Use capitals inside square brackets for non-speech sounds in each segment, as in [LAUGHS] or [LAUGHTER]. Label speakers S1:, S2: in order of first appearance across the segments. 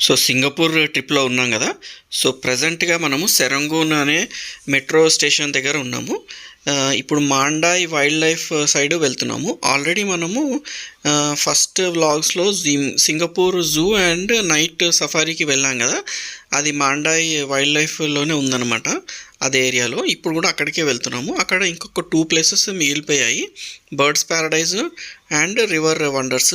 S1: So Singapore ట్రిప్లో ఉన్నాం కదా. సో ప్రజెంట్గా మనము సెరంగూన్ అనే మెట్రో స్టేషన్ దగ్గర ఉన్నాము. ఇప్పుడు మాండాయ్ వైల్డ్ లైఫ్ సైడ్ వెళ్తున్నాము. ఆల్రెడీ మనము ఫస్ట్ వ్లాగ్స్లో సింగపూర్ జూ అండ్ నైట్ సఫారీకి వెళ్ళాం కదా. అది మాండాయ్ వైల్డ్ లైఫ్లోనే ఉందన్నమాట అదే ఏరియాలో. ఇప్పుడు కూడా అక్కడికే వెళ్తున్నాము. అక్కడ ఇంకొక two places మిగిలిపోయాయి. Birds paradise and river wonders.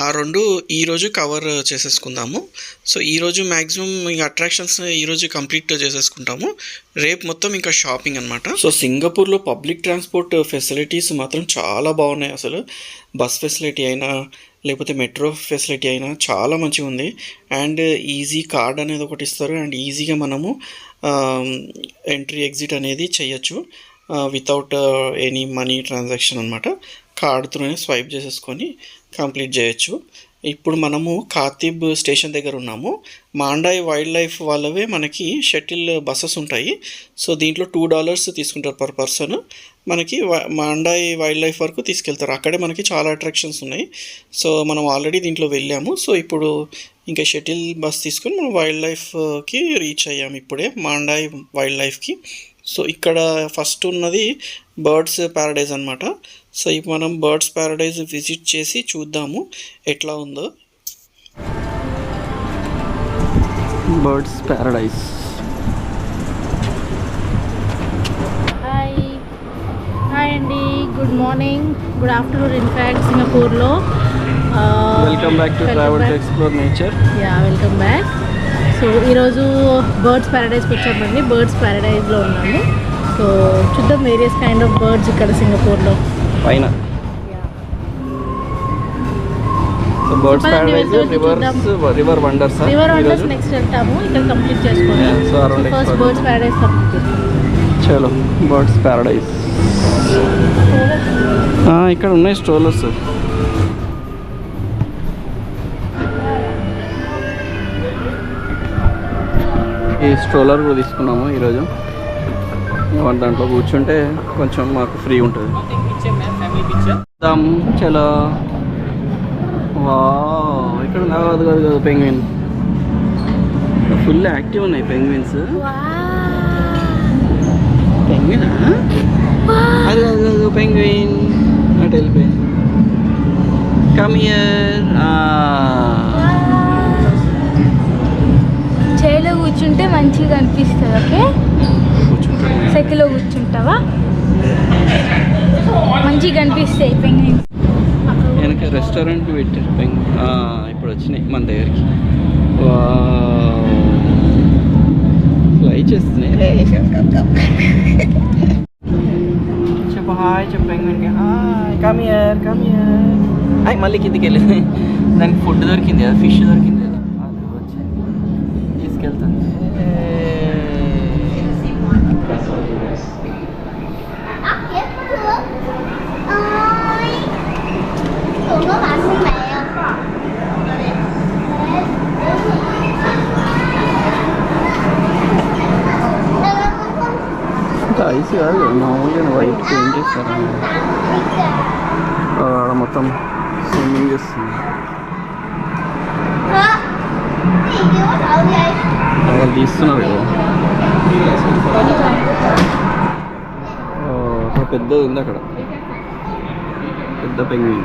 S1: ఆ రెండు ఈరోజు కవర్ చేసేసుకుందాము. సో ఈరోజు మ్యాక్సిమం ఇంకా అట్రాక్షన్స్ ఈరోజు కంప్లీట్ చేసేసుకుంటాము. రేపు మొత్తం ఇంకా షాపింగ్ అనమాట సో సింగపూర్లో పబ్లిక్ ట్రాన్స్పోర్ట్ ఫెసిలిటీస్ మాత్రం చాలా బాగున్నాయి అసలు. బస్ ఫెసిలిటీ అయినా లేకపోతే మెట్రో ఫెసిలిటీ అయినా చాలా మంచిగా ఉంది. అండ్ ఈజీ కార్డ్ అనేది ఒకటి ఇస్తారు. అండ్ ఈజీగా మనము ఎంట్రీ ఎగ్జిట్ అనేది చేయొచ్చు. వితౌట్ ఎనీ మనీ ట్రాన్సాక్షన్ అనమాట కార్డుతోనే స్వైప్ చేసేసుకొని కంప్లీట్ చేయొచ్చు. ఇప్పుడు మనము కాతిబ్ స్టేషన్ దగ్గర ఉన్నాము. మాండాయ్ వైల్డ్ లైఫ్ వాళ్ళవే మనకి షటిల్ బస్సెస్ ఉంటాయి. సో దీంట్లో టూ డాలర్స్ తీసుకుంటారు పర్ పర్సన్. మనకి మాండాయ్ వైల్డ్ లైఫ్ వరకు తీసుకెళ్తారు. అక్కడే మనకి చాలా అట్రాక్షన్స్ ఉన్నాయి. సో మనం ఆల్రెడీ దీంట్లో వెళ్ళాము. సో ఇప్పుడు ఇంకా షటిల్ బస్ తీసుకొని మనం వైల్డ్ లైఫ్కి రీచ్ అయ్యాము ఇప్పుడే. మాండాయ్ వైల్డ్ లైఫ్కి సో ఇక్కడ ఫస్ట్ ఉన్నది బర్డ్స్ ప్యారడైజ్ అనమాట సో ఇప్పుడు మనం బర్డ్స్ ప్యారడైజ్ విజిట్ చేసి చూద్దాము ఎట్లా ఉందో. బర్డ్స్ ప్యారడైజ్
S2: హాయ్ హాయ్ అండి good morning good afternoon in fact సింగపూర్లో
S1: welcome back to travel to explore nature
S2: yeah welcome back so ఈరోజు బర్డ్స్ ప్యారడైజ్కి వచ్చామండి బర్డ్స్ ప్యారడైజ్లో ఉన్నాము. సో చూద్దాం వేరియస్ కైండ్ ఆఫ్ బర్డ్స్ ఇక్కడ సింగపూర్లో.
S1: పైన. Birds
S2: paradise
S1: rivers river wonders
S2: river wonders next వెళ్తాము. ఇక్కడ కంప్లీట్ చేసుకోండి ఫస్ట్. బర్డ్స్ ప్యారడైజ్ కంప్లీట్ చేసుకోండి
S1: చలో బర్డ్స్ ప్యారడైజ్ ఇక్కడ ఉన్నాయి స్ట్రోలర్స్ ఈ స్ట్రోలర్ కూడా తీసుకున్నాము ఈరోజు. దాంట్లో కూర్చుంటే కొంచెం మాకు ఫ్రీ ఉంటుంది. దాం చలో. వా ఇక్కడ కాదు కాదు కాదు పెంగ్విన్ ఫుల్ యాక్టివ్ ఉన్నాయి పెంగ్విన్స్ పెంగ్విన్ అది కాదు కాదు పెంగ్విన్ అటు వెళ్ళిపోయి. కమ్ ఇయర్
S3: కూర్చుంటే మంచిగా అనిపిస్తుంది ఓకే? సైకిల్లో కూర్చుంటావా? మంచిగా అనిపిస్తాయి పెంగ్విన్స్
S1: వెనక రెస్టారెంట్ పెట్టారు పెంగ్ ఇప్పుడు వచ్చినాయి మన దగ్గరికి. ఫ్లై చేస్తున్నాయి. చెప్పు హాయ్ చెప్పు పెంగ్విన్కి. Hi come here come here మళ్ళీ కిందికి వెళ్ళింది దానికి ఫుడ్ దొరికింది కదా ఫిష్ దొరికింది. తీసుకెళ్తుంది ఐస్ కాదు మామూలుగా వైట్ పెయింట్ చేస్తారు ఆడ మొత్తం స్విమ్మింగ్ చేస్తుంది వాళ్ళు తీస్తున్నారు కదా. ఆ, పెద్దది ఉంది అక్కడ. పెద్ద పెంగ్విన్.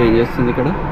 S1: ఏం చేస్తుంది ఇక్కడ?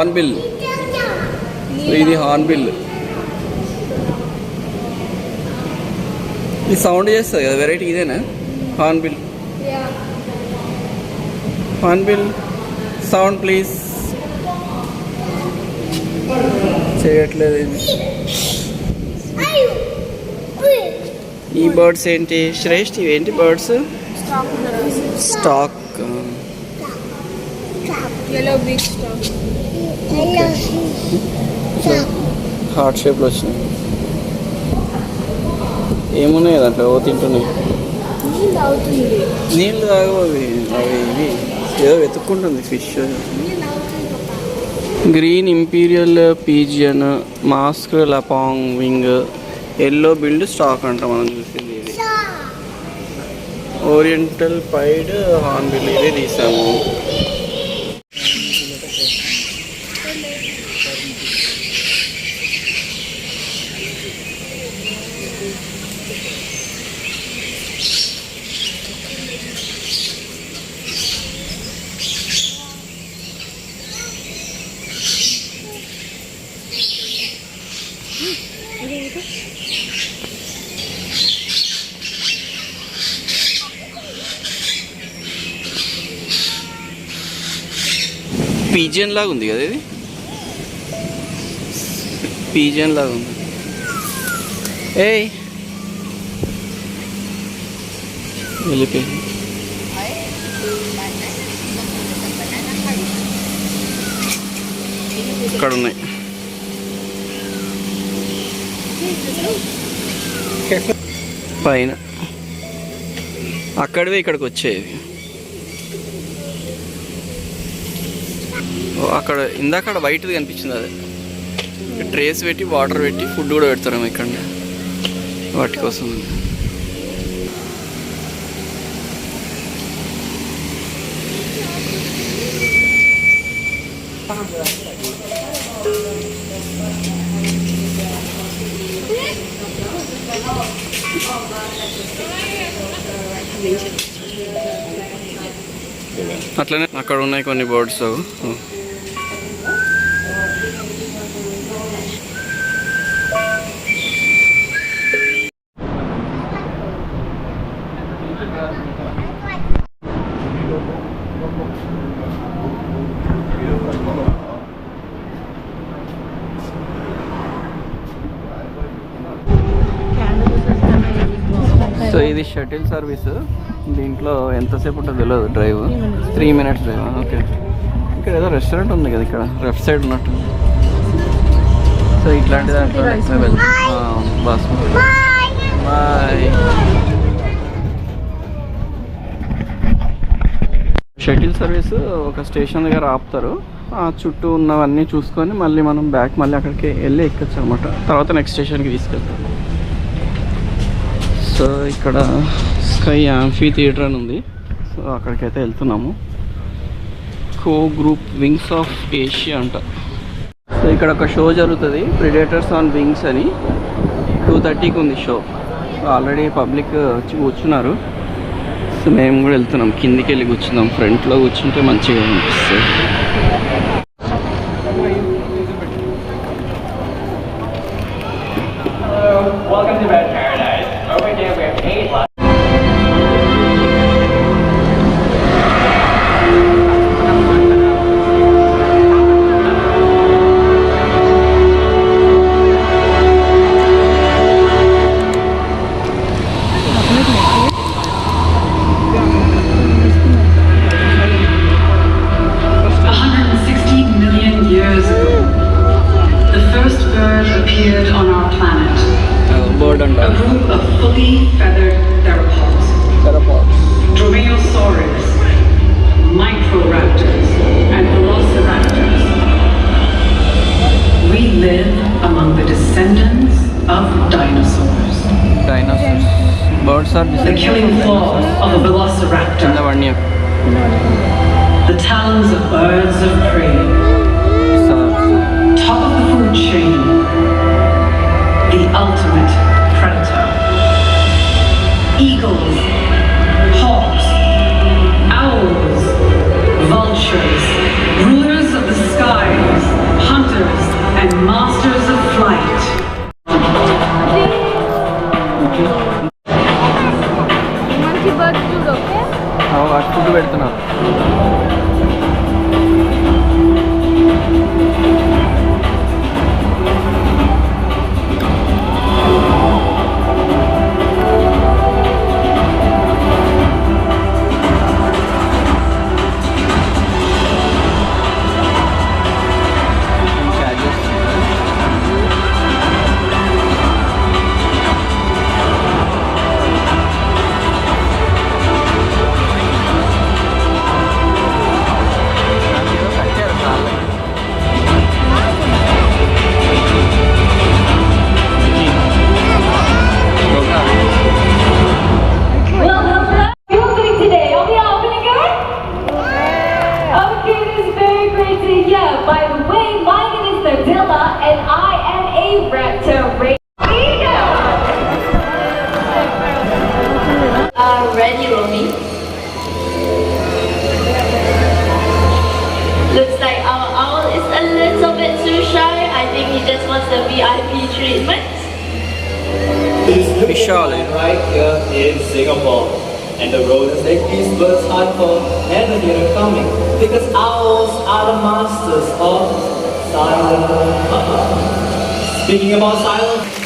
S4: హార్న్బిల్ ఇది హార్న్బిల్ ఈ సౌండ్ చేస్తుంది కదా వెరైటీ ఇదేనా? హార్న్బిల్ హార్న్బిల్ సౌండ్ ప్లీజ్ చేయట్లేదు ఇది. ఈ బర్డ్స్ ఏంటి? శ్రేష్ఠ ఏంటి birds stork
S3: yellow big stuff.
S4: Heart షేప్లో వచ్చినాయి ఏమున్నాయి దాంట్లో ఓ తింటున్నాయి. నీళ్ళు తాగవు అవి అవి ఇవి. ఏదో వెతుక్కుంటుంది fish. Green imperial pigeon mask lapwing yellow billed stork అంట మనం చూసింది ఇది. ఓరియంటల్ పైడ్ హార్న్బిల్ ఇదే తీసాము. Thank you. పీజియన్ లాగా ఉంది కదా ఇది? పీజియన్ లాగా ఉంది. ఏయ్! వెళ్ళిపోయి. ఇక్కడ ఉన్నాయి. పైన. అక్కడవే ఇక్కడికి వచ్చేవి. అక్కడ ఇందాక వైట్ది కనిపించింది అది. ట్రేస్ పెట్టి వాటర్ పెట్టి ఫుడ్ కూడా పెడతారేమో ఇక్కడ. వాటి కోసం. అట్లనే అక్కడ ఉన్నాయి కొన్ని బర్డ్స్ సో ఇది షటిల్ సర్వీస్. దీంట్లో ఎంతసేపు ఉంటుందో తెలియదు drive. Three minutes. Drive. Okay. ఇక్కడ ఏదో రెస్టారెంట్ ఉంది కదా ఇక్కడ లెఫ్ట్ సైడ్ ఉన్నట్టు. సో ఇట్లాంటి దాంట్లో బాయ్ షటిల్ సర్వీస్ ఒక స్టేషన్ దగ్గర ఆపుతారు. ఆ చుట్టూ ఉన్నవన్నీ చూసుకొని మళ్ళీ మనం బ్యాక్ మళ్ళీ అక్కడికి వెళ్ళి ఎక్కచ్చు అనమాట. తర్వాత నెక్స్ట్ స్టేషన్కి తీసుకెళ్తాం. సో ఇక్కడ స్కై యాంఫీ థియేటర్ అని ఉంది. సో అక్కడికైతే వెళ్తున్నాము. కో గ్రూప్ వింగ్స్ ఆఫ్ ఏషియా అంట. సో ఇక్కడ ఒక షో జరుగుతుంది ప్రిడేటర్స్ ఆన్ వింగ్స్ అని. టూ థర్టీకి ఉంది షో. ఆల్రెడీ పబ్లిక్ వచ్చి కూర్చున్నారు. సో మేము కూడా వెళ్తున్నాం కిందికి వెళ్ళి కూర్చుందాం ఫ్రంట్లో కూర్చుంటే మంచిగా అనిపిస్తుంది.
S5: Ready, Romy? Looks like our owl is a little bit too shy. I think he just wants the VIP treatment.
S4: Vishal.
S6: right here in Singapore. And the rodents that these birds hunt for never hear it coming. Because owls are the masters of silence. Speaking about silence,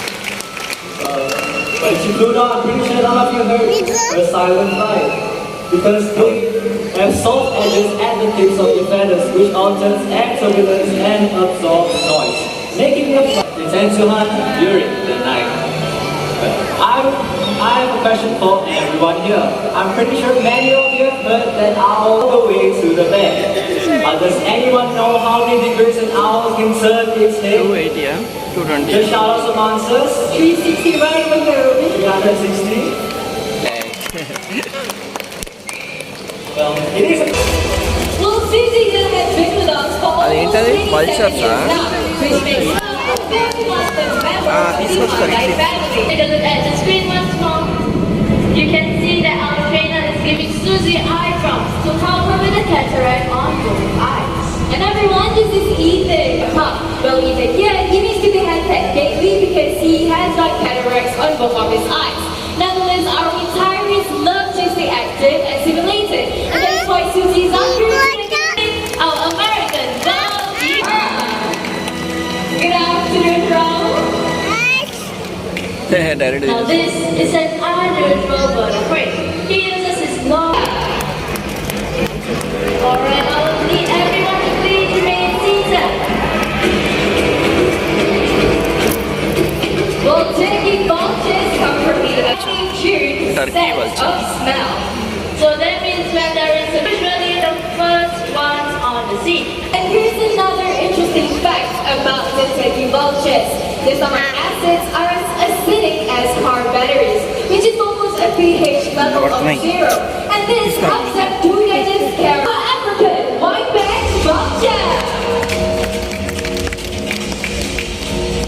S6: but you do not appreciate all of your heard or silent fight. Because quick and soft edges advocates of defenders, which alters act turbulence and absorbs noise, making them tend to hunt during the night. I'm, I have a question for everyone here. I'm pretty sure many of you have heard that all the way to the bank. Uh, does anyone know how many degrees an hour can turn its head?
S4: 280, yeah. 220.
S6: Just shout out some answers. 360, right? over there. 360. [LAUGHS] well, it is a...
S5: Well, Susie has been with us for almost 20
S4: years
S5: now, which makes
S4: Ah,
S5: this. Take a look at the screen once more. You can see that our trainer is giving Susie eye drops to help her with the cataract on both eyes. And everyone, this is Ethan. Huh. Well, Ethan here, he needs to be handpicked daily because he has got cataracts on both of his eyes. Nonetheless, our retirees love to stay active and stimulated. And that's why Susie's on [LAUGHS]
S4: Direct
S5: Now this is an unusual bird of prey. He uses his long. Alright, I'll need everyone to please remain seated. Well, turkey vultures come from the
S4: Turkey
S5: sense
S4: vulture.
S5: of smell. So that means when there is usually the first ones on the scene. And here's another interesting fact about the turkey vultures. The stomach acids are as acidic as car batteries, which is almost a pH level of zero. And this helps them to digest care. African white-backed vulture.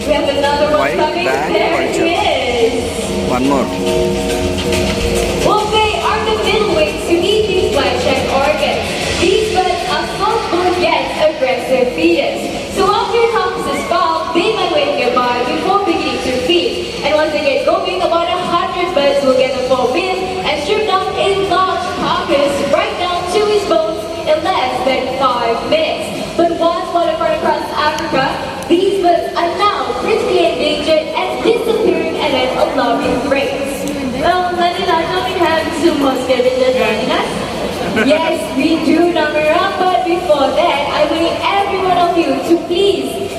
S5: We have another one coming.
S4: White-backed
S5: There
S4: vulture.
S5: it is.
S4: One more.
S5: Well, they are the middleweights who eat these flesh-like organs. These birds are thoughtful yet aggressive feeders. So after comes this fall, they might wait nearby before beginning to feed. And once they get going, about a hundred birds will get a full meal at an alarming rate. Well, Manila, we have Sumo Scavenger joining us? yes, we do, Namira, but before that, I need every one of you to please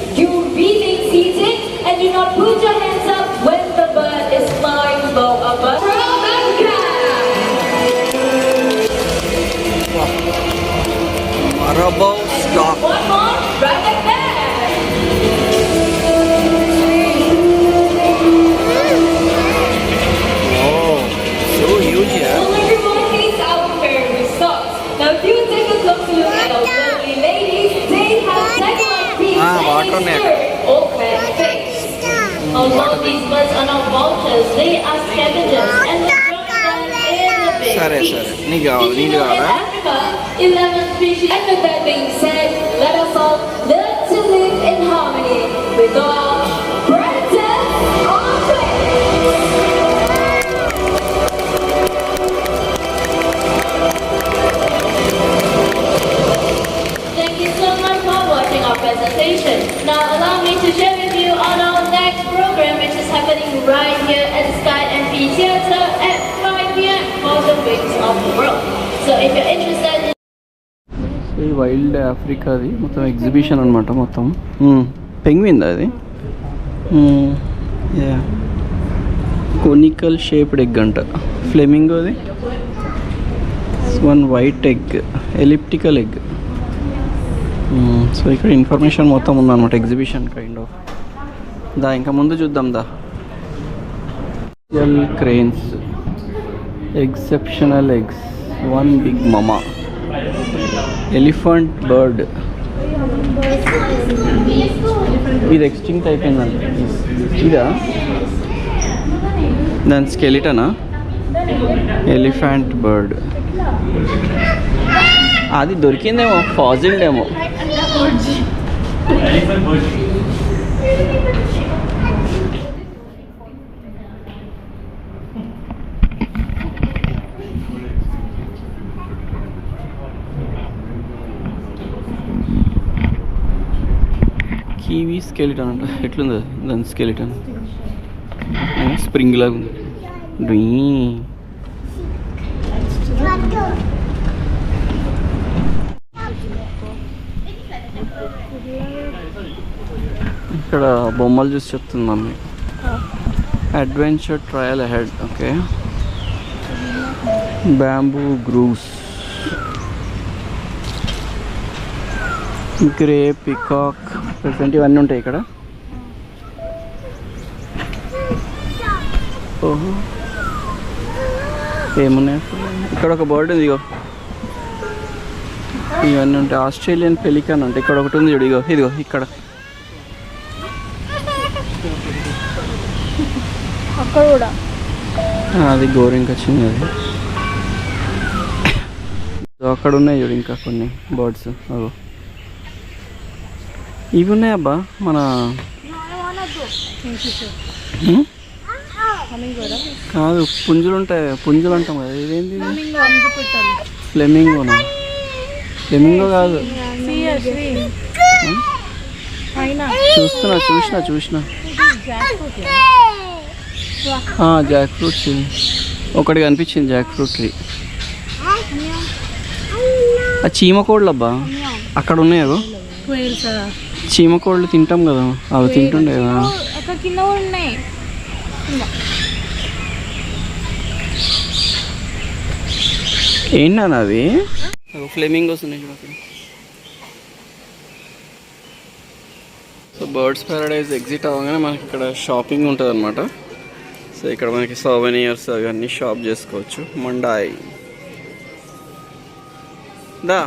S5: நீ Africa, eleven species. And with that being said, let us all learn to live in harmony with all Thank you so much for watching our presentation. Now allow me to share with you on our next program which is happening right here at Sky MP Theatre so So if you're
S4: ఈ wild ఆఫ్రికాది మొత్తం exhibition అనమాట మొత్తం. పెంగ్విందా అది? Conical shaped egg అంట. ఫ్లెమింగోది? One white egg elliptical egg so ఇక్కడ information మొత్తం ఉందన్నమాట ఎగ్జిబిషన్ కైండ్ ఆఫ్ దా ఇంకా ముందు చూద్దాం దా. L cranes exceptional eggs one big mama elephant bird ఇది ఎక్స్టింక్ట్ అయిపోయిందండి ఇదా? దాని స్కెలిటనా ఎలిఫెంట్ బర్డ్ అది దొరికిందేమో ఫాజిల్డ్ ఏమో స్కెలిటన్ అంట. ఎట్లుంది? దాని స్కెలిటన్ స్ప్రింగ్ లాగా ఉంది. ఇక్కడ బొమ్మలు చూసి చెప్తుంది mummy. Adventure trail head okay bamboo grooves grey peacock pheasant ఇవన్నీ ఉంటాయి ఇక్కడ. ఓహో. ఏమున్నాయి? ఇక్కడ ఒక బర్డ్ ఉంది ఇగో. ఇవన్నీ ఉంటాయి. ఆస్ట్రేలియన్ పెలికాన్ అంటే ఇక్కడ ఒకటి ఉంది చూడు ఇగో ఇదిగో ఇక్కడ. అది గోరింక వచ్చింది అది. అక్కడ ఉన్నాయి చూడు ఇంకా కొన్ని బర్డ్స్ అగో. ఇవి ఉన్నాయి అబ్బా మన? కాదు పుంజులు ఉంటాయి పుంజులు అంటాం కదా ఇదేంటి ఫ్లెమింగోనా? ఫ్లెమింగో కాదు. చూస్తున్నా చూసిన చూసిన. జాక్ ఫ్రూట్ ట్రీ ఒకటి కనిపించింది జాక్ ఫ్రూట్ ట్రీ ఆ చీమ అబ్బా అక్కడ ఉన్నాయి అగో చీమ కోళ్ళు తింటాం కదా. అవి తింటుండే కదా.
S3: కింద ఉన్నాయి.
S4: ఏంటన్నా ఉన్నాయి చూడ సో బర్డ్స్ ప్యారడైజ్ ఎగ్జిట్ అవ్వగానే మనకి ఇక్కడ షాపింగ్ ఉంటుంది అనమాట సో ఇక్కడ మనకి సోవెనియర్స్ అవన్నీ షాప్ చేసుకోవచ్చు. మండాయ్. దా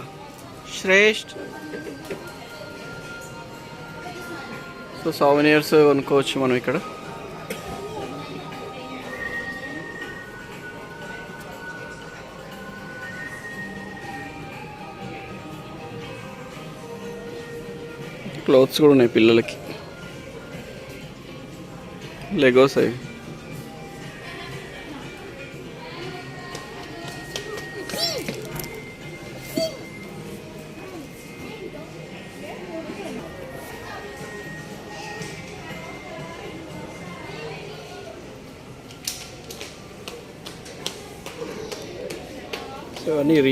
S4: శ్రేష్ఠ్. సో సోవెనియర్స్ కొనుక్కోవచ్చు మనం ఇక్కడ. క్లోత్స్ కూడా ఉన్నాయి పిల్లలకి. లెగోస్ అవి.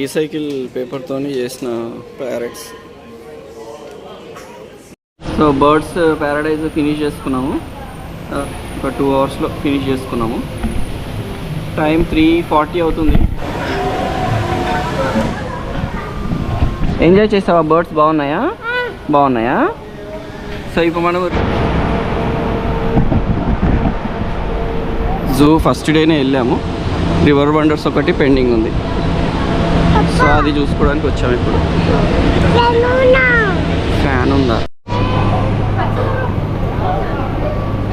S4: రీసైకిల్ పేపర్తో చేసిన parrots. So birds paradise finish చేసుకున్నాము. ఆ, ఒక టూ అవర్స్లో ఫినిష్ చేసుకున్నాము. టైం త్రీ ఫార్టీ అవుతుంది. ఎంజాయ్ చేసావా బర్డ్స్? బాగున్నాయా? బాగున్నాయా? సో ఇప్పుడు మనం జూ ఫస్ట్ డేనే వెళ్ళాము. రివర్ వండర్స్ ఒకటి పెండింగ్ ఉంది. సో అది చూసుకోవడానికి వచ్చాము ఇప్పుడు. ఫ్యాన్ ఉందా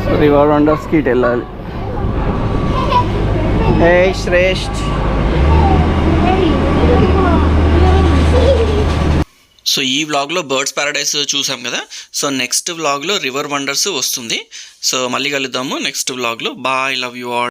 S4: సో రివర్ వండర్స్కి ఇటు వెళ్ళాలి. హే శ్రేష్ఠ్.
S1: సో ఈ వ్లాగ్లో బర్డ్స్ ప్యారడైస్ చూసాం కదా? సో నెక్స్ట్ వ్లాగ్లో రివర్ వండర్స్ వస్తుంది. సో మళ్ళీ కలుద్దాము. నెక్స్ట్ వ్లాగ్లో బాయ్ లవ్ యూ ఆల్